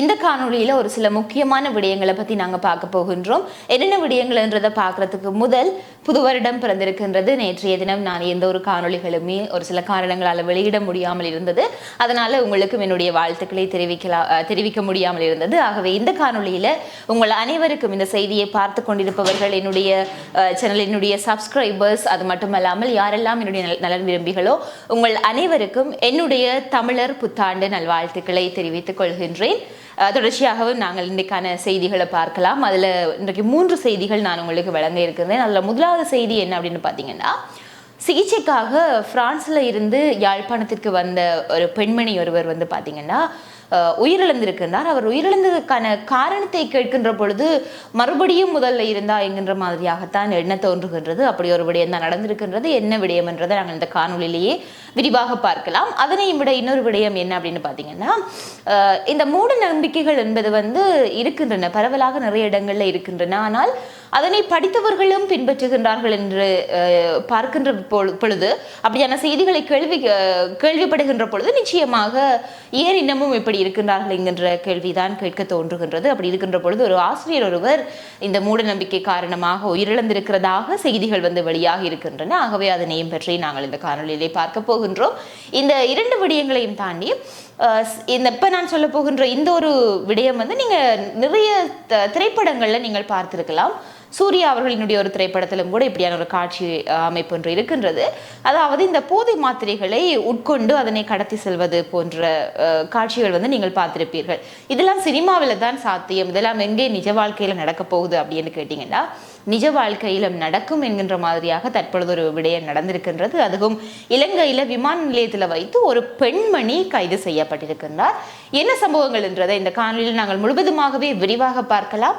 இந்த காணொளியில் ஒரு சில முக்கியமான விடயங்களை பற்றி நாங்கள் பார்க்க போகின்றோம். என்னென்ன விடயங்கள்ன்றதை பார்க்குறதுக்கு முதல் புது வருடம் பிறந்திருக்கின்றது. நேற்றைய தினம் நான் எந்த ஒரு காணொளிகளுமே ஒரு சில காரணங்களால் வெளியிட முடியாமல் இருந்தது. அதனால் உங்களுக்கும் என்னுடைய வாழ்த்துக்களை தெரிவிக்கலாம் தெரிவிக்க முடியாமல் இருந்தது. ஆகவே இந்த காணொளியில் உங்கள் அனைவருக்கும் இந்த செய்தியை பார்த்து கொண்டிருப்பவர்கள் என்னுடைய சேனல் என்னுடைய சப்ஸ்கிரைபர்ஸ் அது மட்டுமல்லாமல் யாரெல்லாம் என்னுடைய நலன் விரும்பிகளோ உங்கள் அனைவருக்கும் என்னுடைய தமிழர் புத்தாண்டு நல்வாழ்த்துக்களை தெரிவித்துக் கொள்கின்றேன். தொடர்ச்சியாகவும் நாங்கள் இன்றைக்கான செய்திகளை பார்க்கலாம். அதில் இன்றைக்கு மூன்று செய்திகள் நான் உங்களுக்கு வழங்க இருக்கிறேன் அதில் முதலாவது செய்தி என்ன அப்படின்னு பார்த்தீங்கன்னா சிகிச்சைக்காக பிரான்ஸ்ல இருந்து யாழ்ப்பாணத்திற்கு வந்த ஒரு பெண்மணி ஒருவர் வந்து பார்த்தீங்கன்னா உயிரிழந்திருக்கின்றார். அவர் உயிரிழந்ததுக்கான காரணத்தை கேட்கின்ற பொழுது மறுபடியும் முதல்ல இருந்தா என்கின்ற மாதிரியாகத்தான் எண்ண தோன்றுகின்றது அப்படி ஒரு விடயம் தான் நடந்திருக்கின்றது என்ன விடயம் என்றதை நாங்கள் இந்த காணொலியிலேயே விரிவாக பார்க்கலாம். அதனையும் விட இன்னொரு விடயம் என்ன அப்படின்னு பார்த்தீங்கன்னா இந்த மூட நம்பிக்கைகள் என்பது வந்து இருக்கின்றன பரவலாக நிறைய இடங்கள்ல இருக்கின்றன. ஆனால் அதனை படித்தவர்களும் பின்பற்றுகின்றார்கள் என்று பார்க்கின்ற பொழு- பொழுது அப்படியான செய்திகளை கேள்வி கேள்விப்படுகின்ற பொழுது நிச்சயமாக ஏன் இன்னமும் இப்படி இருக்கின்றார்கள் என்கின்ற கேள்விதான் கேட்க தோன்றுகின்றது. அப்படி இருக்கின்ற பொழுது ஒரு ஆசிரியர் ஒருவர் இந்த மூட நம்பிக்கை காரணமாக உயிரிழந்திருக்கிறதாக செய்திகள் வந்து வெளியாக இருக்கின்றன. ஆகவே அதனையும் பற்றி நாங்கள் இந்த காணொலியிலே பார்க்க போகின்றோம். இந்த இரண்டு விடயங்களையும் தாண்டி இந்த இப்போ நான் சொல்ல போகின்ற இந்த ஒரு விடயம் வந்து நீங்கள் நிறைய த- நீங்கள் பார்த்திருக்கலாம். சூர்யா அவர்களினுடைய ஒரு திரைப்படத்திலும் கூட இப்படியான ஒரு காட்சி அமைப்பு ஒன்று இருக்கின்றது. அதாவது இந்த போதை மாத்திரைகளை உட்கொண்டு அதனை கடத்தி செல்வது போன்ற காட்சிகள் வந்து நீங்கள் பார்த்திருப்பீர்கள். இதெல்லாம் சினிமாவில் தான் சாத்தியம். இதெல்லாம் எங்கே நிஜ வாழ்க்கையில் நடக்க போகுது அப்படின்னு கேட்டிங்கன்னா நிஜ வாழ்க்கையிலும் நடக்கும் என்கின்ற மாதிரியாக தற்பொழுது ஒரு விடயம் நடந்திருக்கின்றது. அதுவும் இலங்கையில் விமான நிலையத்தில் வைத்து ஒரு பெண்மணி கைது செய்யப்பட்டிருக்கின்றார். என்ன சம்பவங்கள் என்றதை இந்த காணொலியில் நாங்கள் முழுவதுமாகவே விரிவாக பார்க்கலாம்.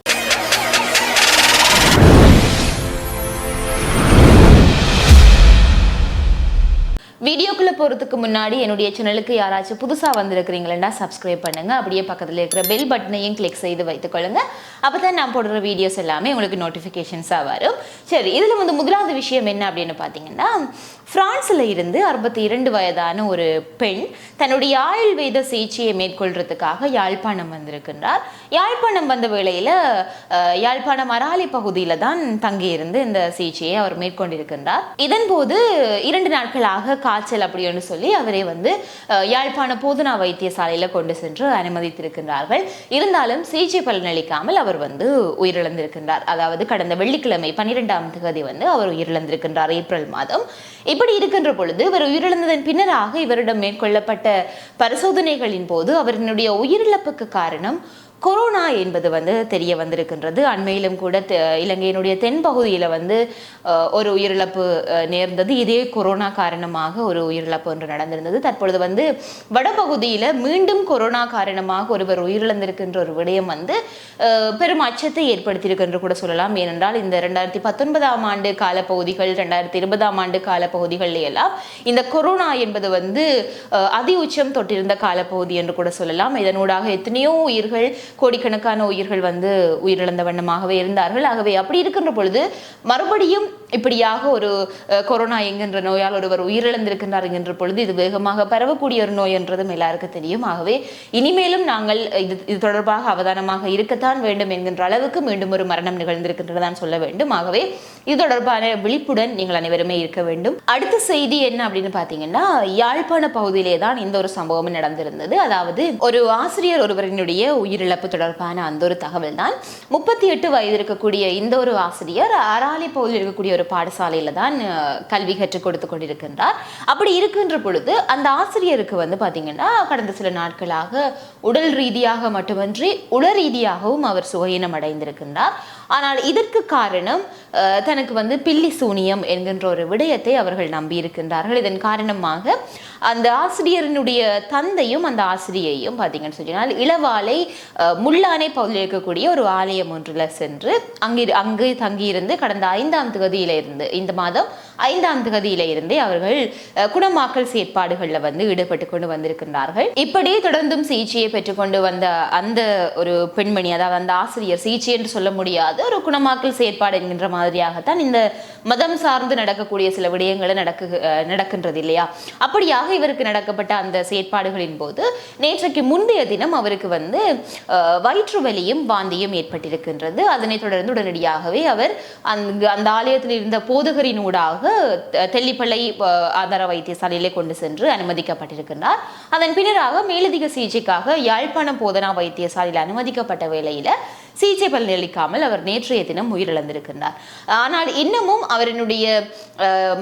போகிறதுக்கு போறதுக்கு முன்னாடி என்னுடைய சேனலுக்கு யாராச்சும் புதுசாக வந்திருக்கிறீங்களா சப்ஸ்கிரைப் பண்ணுங்க. அப்படியே பக்கத்துல இருக்கிற பெல் பட்டனையும் கிளிக் செய்து வைத்துக்கொள்ளுங்க அப்பதான் நான் போடுற வீடியோஸ் எல்லாமே உங்களுக்கு நோட்டிஃபிகேஷன்ஸாக வரும். சரி இதில் வந்து முதலாவது விஷயம் என்ன அப்படின்னு பார்த்தீங்கன்னா பிரான்ஸ்ல இருந்து அறுபத்தி இரண்டு வயதான ஒரு பெண் தன்னுடைய ஆயுள்வேத சிகிச்சையை மேற்கொள்றதுக்காக யாழ்ப்பாணம் வந்திருக்கின்றார். யாழ்ப்பாணம் வந்த வேளையில் யாழ்ப்பாணம் அராலி பகுதியில தான் தங்கியிருந்து இந்த சிகிச்சையை அவர் மேற்கொண்டிருக்கின்றார். இதன் போது இரண்டு நாட்களாக காய்ச்சல் அப்படி அப்படின்னு சொல்லி அவரை வந்து யாழ்ப்பாண போதனா வைத்தியசாலையில் கொண்டு சென்று அனுமதித்திருக்கின்றார்கள். இருந்தாலும் சிகிச்சை பலனளிக்காமல் அவர் வந்து உயிரிழந்திருக்கின்றார். அதாவது கடந்த வெள்ளிக்கிழமை பன்னிரெண்டாம் தேதி வந்து அவர் உயிரிழந்திருக்கின்றார் ஏப்ரல் மாதம். இப்படி இருக்கின்ற பொழுது இவர் உயிரிழந்ததன் பின்னராக இவரிடம் மேற்கொள்ளப்பட்ட பரிசோதனைகளின் போது அவரினுடைய உயிரிழப்புக்கு காரணம் கொரோனா என்பது வந்து தெரிய வந்திருக்கின்றது. அண்மையிலும் கூட தெ- இலங்கையினுடைய தென்பகுதியில் வந்து ஒரு உயிரிழப்பு நேர்ந்தது. இதே கொரோனா காரணமாக ஒரு உயிரிழப்பு ஒன்று நடந்திருந்தது. தற்பொழுது வந்து வடபகுதியில் மீண்டும் கொரோனா காரணமாக ஒருவர் உயிரிழந்திருக்கின்ற ஒரு விடயம் வந்து பெரும் அச்சத்தை ஏற்படுத்தியிருக்கின்ற கூட சொல்லலாம். ஏனென்றால் இந்த ரெண்டாயிரத்தி பத்தொன்பதாம் ஆண்டு காலப்பகுதிகள் ரெண்டாயிரத்தி இருபதாம் ஆண்டு காலப்பகுதிகள் எல்லாம் இந்த கொரோனா என்பது வந்து அதி உச்சம் தொட்டிருந்த காலப்பகுதி என்று கூட சொல்லலாம். இதனூடாக எத்தனையோ உயிர்கள் கோடிக்கணக்கான உயிர்கள் வந்து உயிரிழந்த வண்ணமாகவே இருந்தார்கள். ஆகவே அப்படி இருக்கின்ற பொழுது மறுபடியும் இப்படியாக ஒரு கொரோனா என்கின்ற நோயால் ஒருவர் உயிரிழந்திருக்கின்றார் என்கின்ற பொழுது இது வேகமாக பரவக்கூடிய ஒரு நோய் என்றதும் எல்லாருக்கும் தெரியும். ஆகவே இனிமேலும் நாங்கள் இது இது தொடர்பாக அவதானமாக இருக்கத்தான் வேண்டும் என்கின்ற அளவுக்கு மீண்டும் ஒரு மரணம் நிகழ்ந்திருக்கின்றதான் சொல்ல வேண்டும். ஆகவே இது தொடர்பான விழிப்புடன் நீங்கள் அனைவருமே இருக்க வேண்டும். அடுத்த செய்தி என்ன அப்படின்னு பார்த்தீங்கன்னா யாழ்ப்பாண பகுதியிலே தான் இந்த ஒரு சம்பவம் நடந்திருந்தது. அதாவது ஒரு ஆசிரியர் ஒருவரினுடைய உயிரிழப்பு தொடர்பான அந்த ஒரு தகவல் தான் முப்பத்தி எட்டு வயது இருக்கக்கூடிய இந்த ஒரு ஆசிரியர் அராலி பகுதியில் இருக்கக்கூடிய ஒரு பாடசாலையில தான் அஹ், கல்வி கற்றுக் கொடுத்து கொண்டிருக்கின்றார். அப்படி இருக்கின்ற பொழுது அந்த ஆசிரியருக்கு வந்து பாத்தீங்கன்னா கடந்த சில நாட்களாக உடல் ரீதியாக மட்டுமன்றி உள ரீதியாகவும் அவர் சுகயினம் அடைந்திருக்கின்றார். ஆனால் இதற்கு காரணம் தனக்கு வந்து பில்லி சூனியம் என்கின்ற ஒரு விடயத்தை அவர்கள் நம்பியிருக்கின்றார்கள். இதன் காரணமாக அந்த ஆசிரியரினுடைய தந்தையும் அந்த ஆசிரியையும் பார்த்தீங்கன்னு சொன்னால் இளவாலை அஹ், முள்ளானை பகுதியில் இருக்கக்கூடிய ஒரு ஆலயம் ஒன்றில் சென்று அங்கே அங்கு தங்கியிருந்து கடந்த ஐந்தாம் தேதியில இருந்து இந்த மாதம் ஐந்தாம் தகுதியில இருந்தே அவர்கள் குணமாக்கல் செயற்பாடுகளில் வந்து ஈடுபட்டு கொண்டு வந்திருக்கின்றார்கள். இப்படி தொடர்ந்தும் சிகிச்சையை பெற்றுக்கொண்டு வந்த அந்த ஒரு பெண்மணி அதாவது அந்த ஆசிரியர் சிகிச்சை என்று சொல்ல முடியாது ஒரு குணமாக்கல் செயற்பாடு என்கின்ற மாதிரியாகத்தான் இந்த மதம் சார்ந்து நடக்கக்கூடிய சில விடயங்களை நடக்கு நடக்கின்றது இல்லையா? அப்படியாக இவருக்கு நடக்கப்பட்ட அந்த செயற்பாடுகளின் போது நேற்றைக்கு முந்தைய தினம் அவருக்கு வந்து வயிற்று வலியும் வாந்தியும் ஏற்பட்டிருக்கின்றது. அதனைத் தொடர்ந்து உடனடியாகவே அவர் அங்கு அந்த ஆலயத்தில் இருந்த போதகரினூடாக தெ- தெல்லிப்பள்ளை ஆதார வைத்தியசாலையிலே கொண்டு சென்று அனுமதிக்கப்பட்டிருக்கின்றார். அதன் பின்னராக மேலதிக சிகிச்சைக்காக யாழ்ப்பாணம் போதனா வைத்தியசாலையில் அனுமதிக்கப்பட்ட வேளையில் சிகிச்சை பலனளிக்காமல் அவர் நேற்றைய தினம் உயிரிழந்திருக்கின்றார். ஆனால் இன்னமும் அவரினுடைய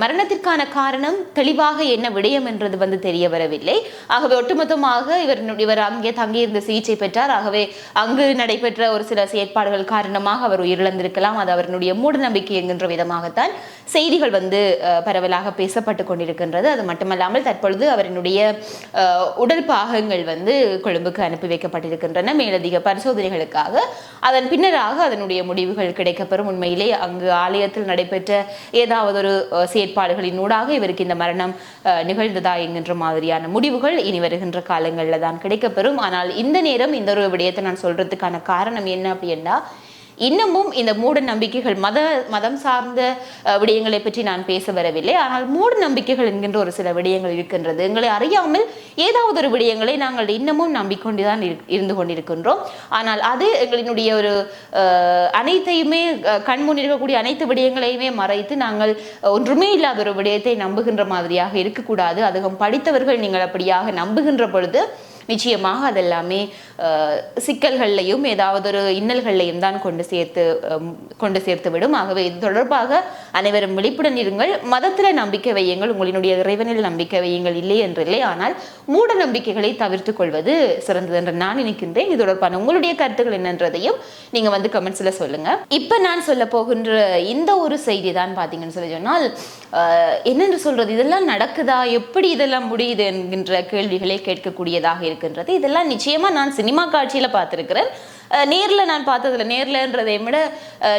மரணத்திற்கான காரணம் தெளிவாக என்ன விடயம் என்றது வந்து தெரிய வரவில்லை. ஆகவே ஒட்டுமொத்தமாக இவர் இவர் அங்கே தங்கியிருந்த சிகிச்சை பெற்றார். ஆகவே அங்கு நடைபெற்ற ஒரு சில செயற்பாடுகள் காரணமாக அவர் உயிரிழந்திருக்கலாம். அது அவருடைய மூட நம்பிக்கை என்கின்ற விதமாகத்தான் செய்திகள் வந்து பரவலாக பேசப்பட்டு கொண்டிருக்கின்றது. அது மட்டுமல்லாமல் தற்பொழுது அவரினுடைய உடல் பாகங்கள் வந்து கொழும்புக்கு அனுப்பி வைக்கப்பட்டிருக்கின்றன. மேலதிக பரிசோதனைகளுக்காக அதன் பின்னராக அதனுடைய முடிவுகள் கிடைக்கப்பெறும். உண்மையிலே அங்கு ஆலயத்தில் நடைபெற்ற ஏதாவது ஒரு அஹ், செயற்பாடுகளின் ஊடாக இவருக்கு இந்த மரணம் அஹ், நிகழ்ந்ததா என்கின்ற மாதிரியான முடிவுகள் இனி வருகின்ற காலங்களில் தான் கிடைக்கப்பெறும். ஆனால் இந்த நேரம் இந்த ஒரு விடயத்தை நான் சொல்றதுக்கான காரணம் என்ன அப்படின்னா இன்னமும் இந்த மூட நம்பிக்கைகள் மத மதம் சார்ந்த விடயங்களை பற்றி நான் பேச வரவில்லை. ஆனால் மூட நம்பிக்கைகள் என்கின்ற ஒரு சில விடயங்கள் இருக்கின்றது. எங்களை அறியாமல் ஏதாவது ஒரு விடயங்களை நாங்கள் இன்னமும் நம்பிக்கொண்டுதான் இருந்து கொண்டிருக்கின்றோம். ஆனால் அது எங்களினுடைய ஒரு அனைத்தையுமே கண்முன் இருக்கக்கூடிய அனைத்து விடயங்களையுமே மறைத்து நாங்கள் ஒன்றுமே இல்லாத ஒரு விடயத்தை நம்புகின்ற மாதிரியாக இருக்கக்கூடாது. அதுவும் படித்தவர்கள் நீங்கள் அப்படியாக நம்புகின்ற பொழுது நிச்சயமாக அதெல்லாமே சிக்கல்கள்லையும் ஏதாவது ஒரு இன்னல்கள்லையும் தான் கொண்டு சேர்த்து கொண்டு சேர்த்து விடும். ஆகவே இது தொடர்பாக அனைவரும் விழிப்புடன் இருங்கள். மதத்தில் நம்பிக்கை வையுங்கள். உங்களினுடைய இறைவனில் நம்பிக்கை வையுங்கள். இல்லை என்றில்லை ஆனால் மூட நம்பிக்கைகளை தவிர்த்து கொள்வது சிறந்தது என்று நான் நினைக்கின்றேன். இது தொடர்பான உங்களுடைய கருத்துக்கள் என்னன்றதையும் நீங்க வந்து கமெண்ட்ஸ்ல சொல்லுங்க. இப்ப நான் சொல்ல போகின்ற இந்த ஒரு செய்தி தான் பாத்தீங்கன்னு சொல்லி சொன்னால் என்னென்று சொல்றது? இதெல்லாம் நடக்குதா? எப்படி இதெல்லாம் முடியுது? என்கின்ற கேள்விகளை கேட்கக்கூடியதாக இருக்கின்றது இதெல்லாம் நிச்சயமா நான் சினிமா காட்சியில பார்த்திருக்கிறேன். நேரில் நேர்ல நான் பார்த்ததுல நேரில்ன்றதை விட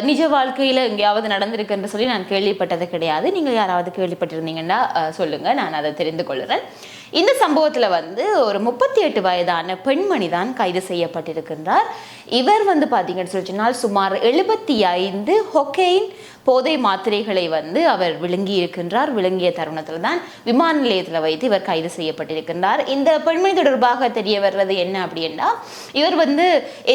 நிஜ வாழ்க்கையில் எங்கேயாவது நடந்திருக்குன்னு சொல்லி நான் கேள்விப்பட்டது கிடையாது. நீங்கள் யாராவது கேள்விப்பட்டிருந்தீங்கன்னா சொல்லுங்கள் நான் அதை தெரிந்து கொள்கிறேன். இந்த சம்பவத்தில் வந்து ஒரு முப்பத்தி எட்டு வயதான பெண்மணி தான் கைது செய்யப்பட்டிருக்கின்றார். இவர் வந்து பார்த்தீங்கன்னு சொல்லி சொன்னால் சுமார் எழுபத்தி ஐந்து ஹொக்கெயின் போதை மாத்திரைகளை வந்து அவர் விழுங்கி இருக்கின்றார். விழுங்கிய தருணத்தில் தான் விமான நிலையத்தில் வைத்து இவர் கைது செய்யப்பட்டிருக்கின்றார். இந்த பெண்மணி தொடர்பாக தெரிய வர்றது என்ன அப்படின்னா இவர் வந்து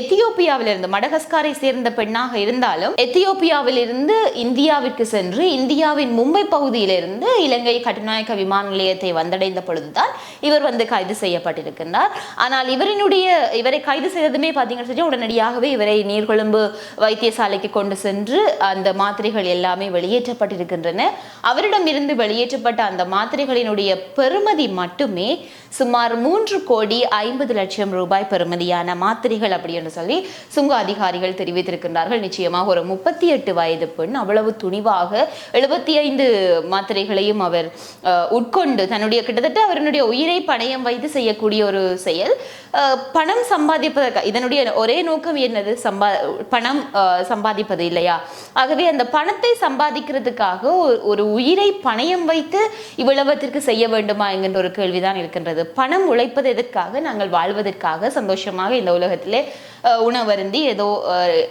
எத்தியோப்பியாவிலிருந்து மடகஸ்காரை சேர்ந்த பெண்ணாக இருந்தாலும் எத்தியோப்பியாவிலிருந்து இந்தியாவிற்கு சென்று இந்தியாவின் மும்பை பகுதியிலிருந்து இலங்கை கட்டுநாயக்க விமான நிலையத்தை வந்தடைந்த பொழுதுதான் இவர் வந்து கைது செய்யப்பட்டிருக்கின்றார். ஆனால் இவரினுடைய இவரை கைது செய்ததுமே பார்த்தீங்கன்னு சொல்லி உடனடியாகவே இவரை நீர்கொழும்பு வைத்தியசாலைக்கு கொண்டு சென்று அந்த மாத்திரைகள் எல்லாமே வெளியேற்றப்பட்டிருக்கின்றன. அவரிடமிருந்து வெளியேற்றப்பட்ட அந்த மாத்திரைகளினுடைய பெறுமதி மட்டுமே சுமார் மூன்று கோடி ஐம்பது லட்சம் ரூபாய் பெறுமதியான மாத்திரைகள் அப்படி என்று சொல்லி சுங்க அதிகாரிகள் தெரிவித்திருக்கின்றார்கள். நிச்சயமாக ஒரு முப்பத்தி எட்டு வயது பெண் அவ்வளவு துணிவாக எழுபத்தி ஐந்து மாத்திரைகளையும் அவர் உட்கொண்டு தன்னுடைய கிட்டத்தட்ட அவருடைய உயிரை பணயம் வைத்து செய்யக்கூடிய ஒரு செயல். பணம் சம்பாதிப்பதற்கு இதனுடைய ஒரே நோக்கம் என்னது? சம்பா பணம் சம்பாதிப்பது இல்லையா? ஆகவே அந்த பணத்தை சம்பாதிக்கிறதுக்காக ஒரு- ஒரு உயிரை பணயம் வைத்து இவ்வளவத்திற்கு செய்ய வேண்டுமா என்கின்ற ஒரு கேள்விதான் இருக்கின்றது. பணம் உழைப்பது எதற்காக? நாங்கள் வாழ்வதற்காக சந்தோஷமாக இந்த உலகத்திலே உணவருந்தி ஏதோ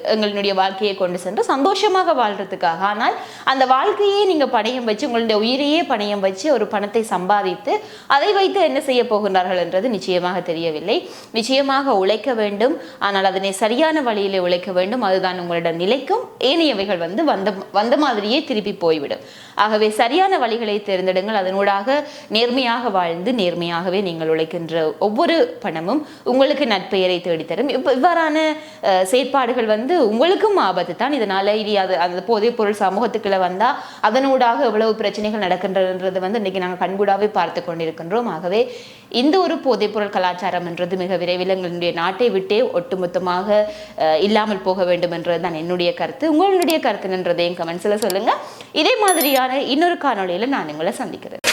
எங்களுடைய வாழ்க்கையை கொண்டு சென்று சந்தோஷமாக வாழ்றதுக்காக. ஆனால் அந்த வாழ்க்கையே நீங்கள் பணயம் வச்சு உங்களுடைய உயிரையே பணயம் வச்சு ஒரு பணத்தை சம்பாதித்து அதை வைத்து என்ன செய்ய போகின்றார்கள் என்றது நிச்சயமாக தெரியவில்லை. நிச்சயமாக உழைக்க வேண்டும். ஆனால் அதனை சரியான வழியிலே உழைக்க வேண்டும். அதுதான் உங்களிடம் நிலைக்கும். ஏனையவைகள் வந்து வந்த வந்த மாதிரியே திருப்பி போய்விடும். ஆகவே சரியான வழிகளை தேர்ந்தெடுங்கள். அதனூடாக நேர்மையாக வாழ்ந்து நேர்மையாகவே நீங்கள் உழைக்கின்ற ஒவ்வொரு பணமும் உங்களுக்கு நற்பெயரை தேடித்தரும். இப்போ இவ்வாறான செயற்பாடுகள் வந்து உங்களுக்கும் ஆபத்து தான். இதனால இனி அது அந்த போதைப் பொருள் சமூகத்துக்குள்ள வந்தால் அதனூடாக எவ்வளவு பிரச்சனைகள் நடக்கின்றன்றது வந்து இன்னைக்கு நாங்கள் கண்கூடாவே பார்த்து கொண்டிருக்கின்றோம். ஆகவே இந்த ஒரு போதைப்பொருள் கலாச்சாரம் என்றது மிக விரைவில் எங்களுடைய நாட்டை விட்டே ஒட்டுமொத்தமாக அஹ், இல்லாமல் போக வேண்டும் என்றது தான் என்னுடைய கருத்து. உங்களுடைய கருத்து என்றதையும் கமெண்ட்ஸில் சொல்லுங்க. இதே மாதிரியான இன்னொரு காணொலியில் நான் உங்களை சந்திக்கிறேன்.